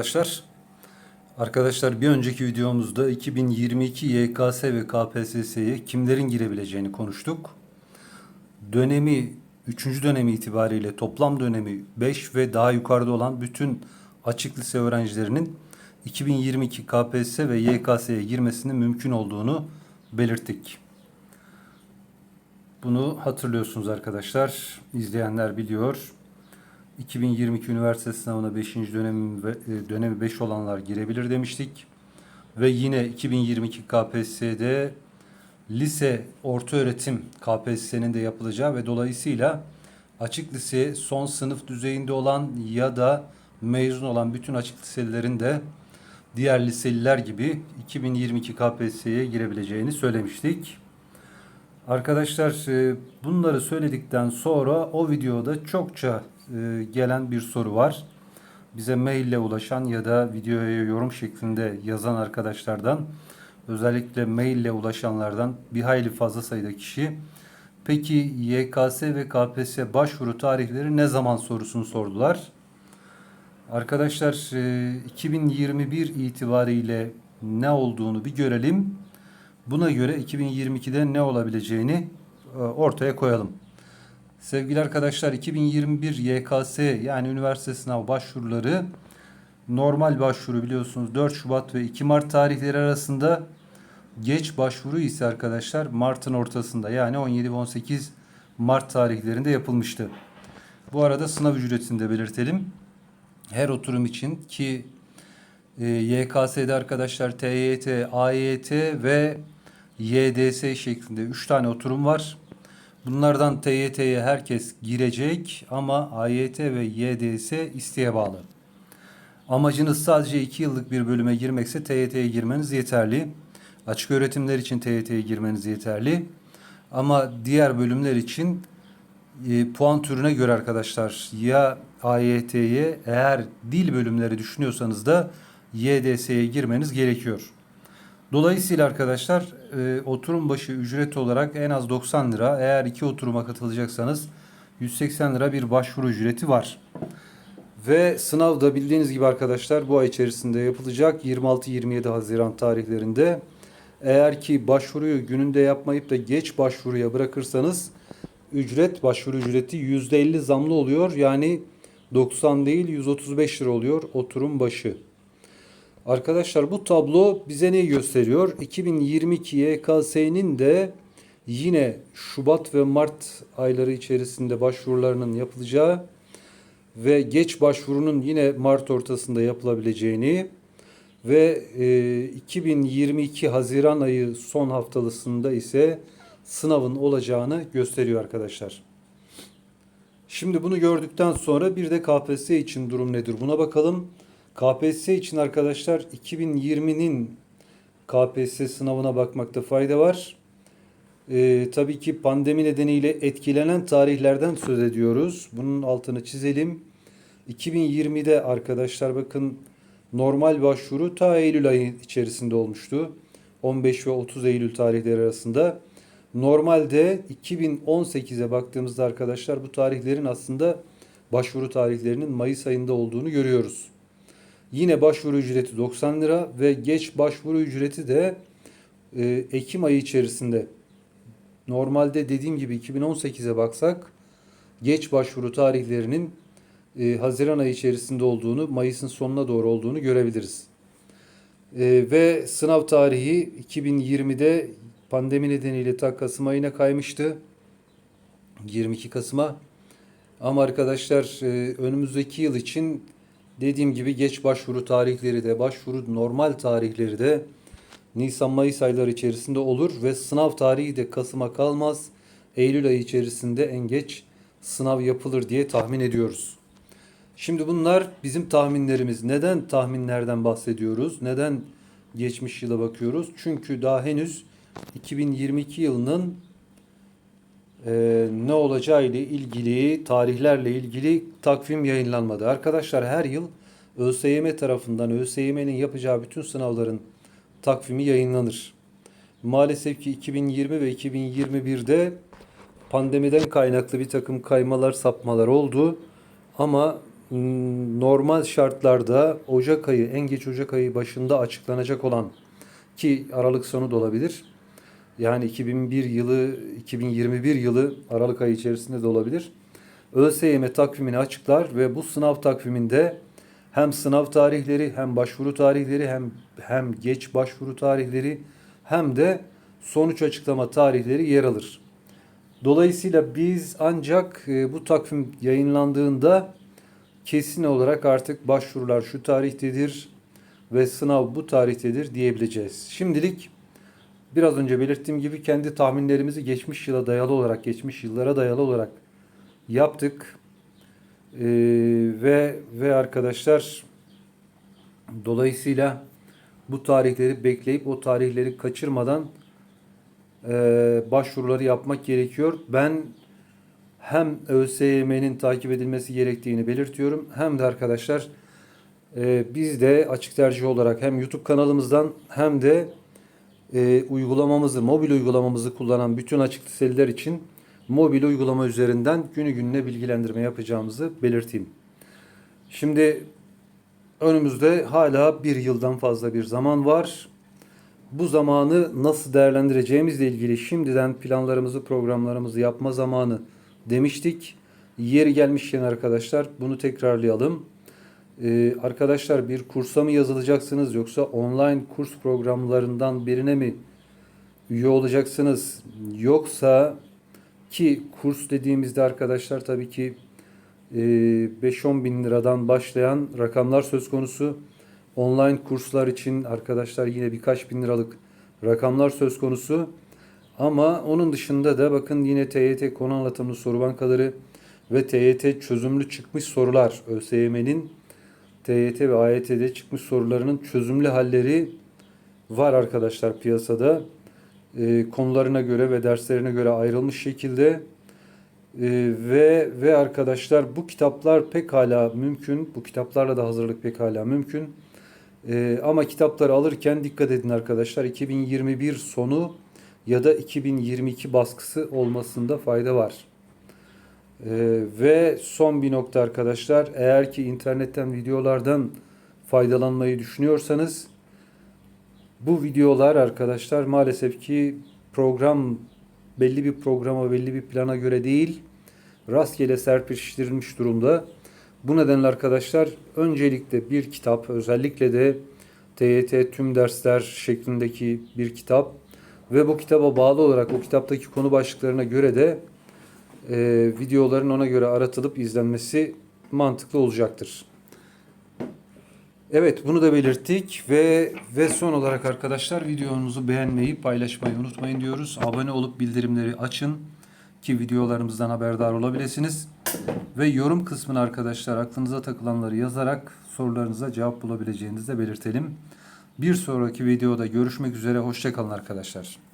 Arkadaşlar, arkadaşlar bir önceki videomuzda 2022 YKS ve KPSS'ye kimlerin girebileceğini konuştuk. Dönemi 3. dönemi itibariyle toplam dönemi 5 ve daha yukarıda olan bütün açık lise öğrencilerinin 2022 KPSS ve YKS'ye girmesinin mümkün olduğunu belirttik. Bunu hatırlıyorsunuz arkadaşlar. İzleyenler biliyor. 2022 üniversite sınavına 5. dönemi ve- e, dönemi 5 olanlar girebilir demiştik. Ve yine 2022 KPSS'de lise orta öğretim KPSS'nin de yapılacağı ve dolayısıyla açık lise son sınıf düzeyinde olan ya da mezun olan bütün açık liselerin de diğer liseliler gibi 2022 KPSS'ye girebileceğini söylemiştik. Arkadaşlar e, bunları söyledikten sonra o videoda çokça gelen bir soru var. Bize maille ulaşan ya da videoya yorum şeklinde yazan arkadaşlardan özellikle maille ulaşanlardan bir hayli fazla sayıda kişi peki YKS ve KPSS başvuru tarihleri ne zaman sorusunu sordular. Arkadaşlar e, 2021 itibariyle ne olduğunu bir görelim. Buna göre 2022'de ne olabileceğini e, ortaya koyalım. Sevgili arkadaşlar 2021 YKS yani üniversite sınav başvuruları normal başvuru biliyorsunuz 4 Şubat ve 2 Mart tarihleri arasında geç başvuru ise arkadaşlar Mart'ın ortasında yani 17 ve 18 Mart tarihlerinde yapılmıştı. Bu arada sınav ücretini de belirtelim. Her oturum için ki e, YKS'de arkadaşlar TYT, AYT ve YDS şeklinde 3 tane oturum var. Bunlardan TYT'ye herkes girecek ama AYT ve YDS isteğe bağlı. Amacınız sadece 2 yıllık bir bölüme girmekse TYT'ye girmeniz yeterli. Açık öğretimler için TYT'ye girmeniz yeterli. Ama diğer bölümler için e, puan türüne göre arkadaşlar ya AYT'ye eğer dil bölümleri düşünüyorsanız da YDS'ye girmeniz gerekiyor. Dolayısıyla arkadaşlar e, oturum başı ücret olarak en az 90 lira eğer iki oturuma katılacaksanız 180 lira bir başvuru ücreti var. Ve sınav da bildiğiniz gibi arkadaşlar bu ay içerisinde yapılacak 26-27 Haziran tarihlerinde. Eğer ki başvuruyu gününde yapmayıp da geç başvuruya bırakırsanız ücret başvuru ücreti %50 zamlı oluyor. Yani 90 değil 135 lira oluyor oturum başı. Arkadaşlar bu tablo bize neyi gösteriyor? 2022 YKS'nin de yine Şubat ve Mart ayları içerisinde başvurularının yapılacağı ve geç başvurunun yine Mart ortasında yapılabileceğini ve e, 2022 Haziran ayı son haftalısında ise sınavın olacağını gösteriyor arkadaşlar. Şimdi bunu gördükten sonra bir de KPSS için durum nedir buna bakalım. KPSS için arkadaşlar 2020'nin KPSS sınavına bakmakta fayda var. Ee, tabii ki pandemi nedeniyle etkilenen tarihlerden söz ediyoruz. Bunun altını çizelim. 2020'de arkadaşlar bakın normal başvuru ta Eylül ayı içerisinde olmuştu. 15 ve 30 Eylül tarihleri arasında. Normalde 2018'e baktığımızda arkadaşlar bu tarihlerin aslında başvuru tarihlerinin Mayıs ayında olduğunu görüyoruz. Yine başvuru ücreti 90 lira ve geç başvuru ücreti de e, Ekim ayı içerisinde. Normalde dediğim gibi 2018'e baksak geç başvuru tarihlerinin e, Haziran ayı içerisinde olduğunu, Mayıs'ın sonuna doğru olduğunu görebiliriz. E, ve sınav tarihi 2020'de pandemi nedeniyle ta Kasım ayına kaymıştı. 22 Kasım'a. Ama arkadaşlar e, önümüzdeki yıl için dediğim gibi geç başvuru tarihleri de başvuru normal tarihleri de Nisan-Mayıs ayları içerisinde olur ve sınav tarihi de Kasım'a kalmaz. Eylül ayı içerisinde en geç sınav yapılır diye tahmin ediyoruz. Şimdi bunlar bizim tahminlerimiz. Neden tahminlerden bahsediyoruz? Neden geçmiş yıla bakıyoruz? Çünkü daha henüz 2022 yılının e, ne olacağı ile ilgili tarihlerle ilgili takvim yayınlanmadı. Arkadaşlar her yıl ÖSYM tarafından ÖSYM'nin yapacağı bütün sınavların takvimi yayınlanır. Maalesef ki 2020 ve 2021'de pandemiden kaynaklı bir takım kaymalar, sapmalar oldu. Ama m, normal şartlarda Ocak ayı, en geç Ocak ayı başında açıklanacak olan ki Aralık sonu da olabilir. Yani 2001 yılı, 2021 yılı Aralık ayı içerisinde de olabilir. ÖSYM takvimini açıklar ve bu sınav takviminde hem sınav tarihleri hem başvuru tarihleri hem hem geç başvuru tarihleri hem de sonuç açıklama tarihleri yer alır. Dolayısıyla biz ancak e, bu takvim yayınlandığında kesin olarak artık başvurular şu tarihtedir ve sınav bu tarihtedir diyebileceğiz. Şimdilik biraz önce belirttiğim gibi kendi tahminlerimizi geçmiş yıla dayalı olarak, geçmiş yıllara dayalı olarak yaptık. Ee, ve ve arkadaşlar dolayısıyla bu tarihleri bekleyip o tarihleri kaçırmadan e, başvuruları yapmak gerekiyor. Ben hem ÖSYM'nin takip edilmesi gerektiğini belirtiyorum hem de arkadaşlar e, biz de açık tercih olarak hem YouTube kanalımızdan hem de e, uygulamamızı, mobil uygulamamızı kullanan bütün açık liseliler için mobil uygulama üzerinden günü gününe bilgilendirme yapacağımızı belirteyim. Şimdi önümüzde hala bir yıldan fazla bir zaman var. Bu zamanı nasıl değerlendireceğimizle ilgili şimdiden planlarımızı, programlarımızı yapma zamanı demiştik. Yeri gelmişken arkadaşlar bunu tekrarlayalım. Ee, arkadaşlar bir kursa mı yazılacaksınız yoksa online kurs programlarından birine mi üye olacaksınız? Yoksa ki kurs dediğimizde arkadaşlar tabii ki e, 5-10 bin liradan başlayan rakamlar söz konusu. Online kurslar için arkadaşlar yine birkaç bin liralık rakamlar söz konusu. Ama onun dışında da bakın yine TYT konu anlatımlı soru bankaları ve TYT çözümlü çıkmış sorular ÖSYM'nin TYT ve AYT'de çıkmış sorularının çözümlü halleri var arkadaşlar piyasada. Ee, konularına göre ve derslerine göre ayrılmış şekilde Ee, ve ve arkadaşlar bu kitaplar pekala mümkün. Bu kitaplarla da hazırlık pekala mümkün. Ee, ama kitapları alırken dikkat edin arkadaşlar 2021 sonu ya da 2022 baskısı olmasında fayda var. Ee, ve son bir nokta arkadaşlar eğer ki internetten videolardan faydalanmayı düşünüyorsanız bu videolar arkadaşlar maalesef ki program belli bir programa belli bir plana göre değil rastgele serpiştirilmiş durumda. Bu nedenle arkadaşlar öncelikle bir kitap özellikle de TYT tüm dersler şeklindeki bir kitap ve bu kitaba bağlı olarak o kitaptaki konu başlıklarına göre de e, videoların ona göre aratılıp izlenmesi mantıklı olacaktır. Evet bunu da belirttik ve ve son olarak arkadaşlar videomuzu beğenmeyi paylaşmayı unutmayın diyoruz. Abone olup bildirimleri açın ki videolarımızdan haberdar olabilirsiniz. Ve yorum kısmına arkadaşlar aklınıza takılanları yazarak sorularınıza cevap bulabileceğinizi de belirtelim. Bir sonraki videoda görüşmek üzere. Hoşçakalın arkadaşlar.